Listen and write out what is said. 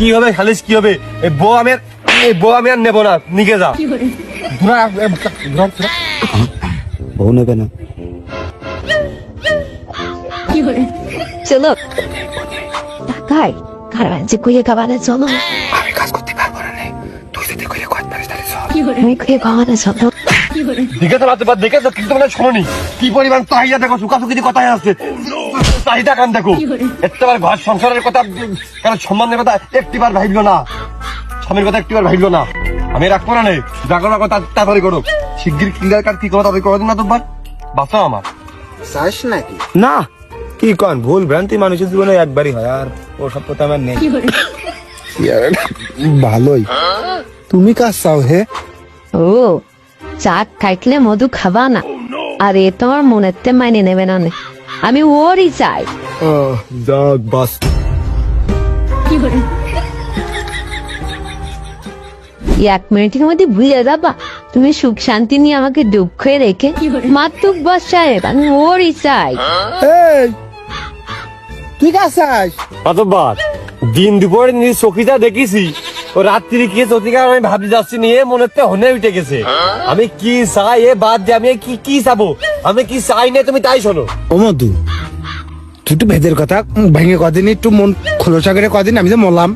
কি হবে খালিস কি হবে? এই বউ আমি এই বউ আমি আর নেব না নিকে যা। বউ নেবে না। চলো। টাকায় কারবাঞ্চে কুয়ে খাবারে চলো। আমি কাজ করতে পারব না রে তুই যদি কইলে কত পারিস তাহলে চল। আমি কুয়ে খাবারে চলো। দেখে তো রাতে দেখে তো কিন্তু মানে শোনি কি পরিমাণ চাহিদা দেখো সুখাসুখি কথাই আছে। চাহিদা কান দেখো? একটাবার ঘর সংসারের কথা কারণ সম্মানের কথা একটিবার ভাবলো না? স্বামীর কথা একটিবার ভাবলো না? আমি রাখব না নেই যা করো কথা তাড়াতাড়ি করো। শিগগির ক্লিয়ার কি করো তবে করে দিন না তোমার? বাঁচাও আমার। চাস নাকি? না কি কন ভুল ভ্রান্তি মানুষের জীবনে একবারই হয় আর ও সব কথা আমার নেই। ভালোই। তুমি কাজ চাও হে? ও চাক খাইলে মধু খাবা না। আর এ তোমার মনেতে মাইনে নেবে না নে। আমি ওরই চাই। যাক বাস। এক মিনিটের মধ্যে ভুলে যাবা। তুমি সুখ শান্তি নিয়ে আমাকে দুঃখ রেখে মাতুক বস সাহেব আমি ওরই চাই। ঠিক আছে দিন দুপুরে নিজে চকিটা দেখেছি ও রাত্রি কি চতিকার আমি ভাবি যাচ্ছি, নিয়ে মনে হচ্ছে হনে উঠে গেছে। আমি কি চাই, এ বাদ দিয়ে আমি কি কি চাবো? আমি কি চাই না, তুমি তাই শোনো। ও মধু, তুই একটু ভেদের কথা ভেঙে কদিন একটু মন, খোলসা করে কদিন, আমি যে মলাম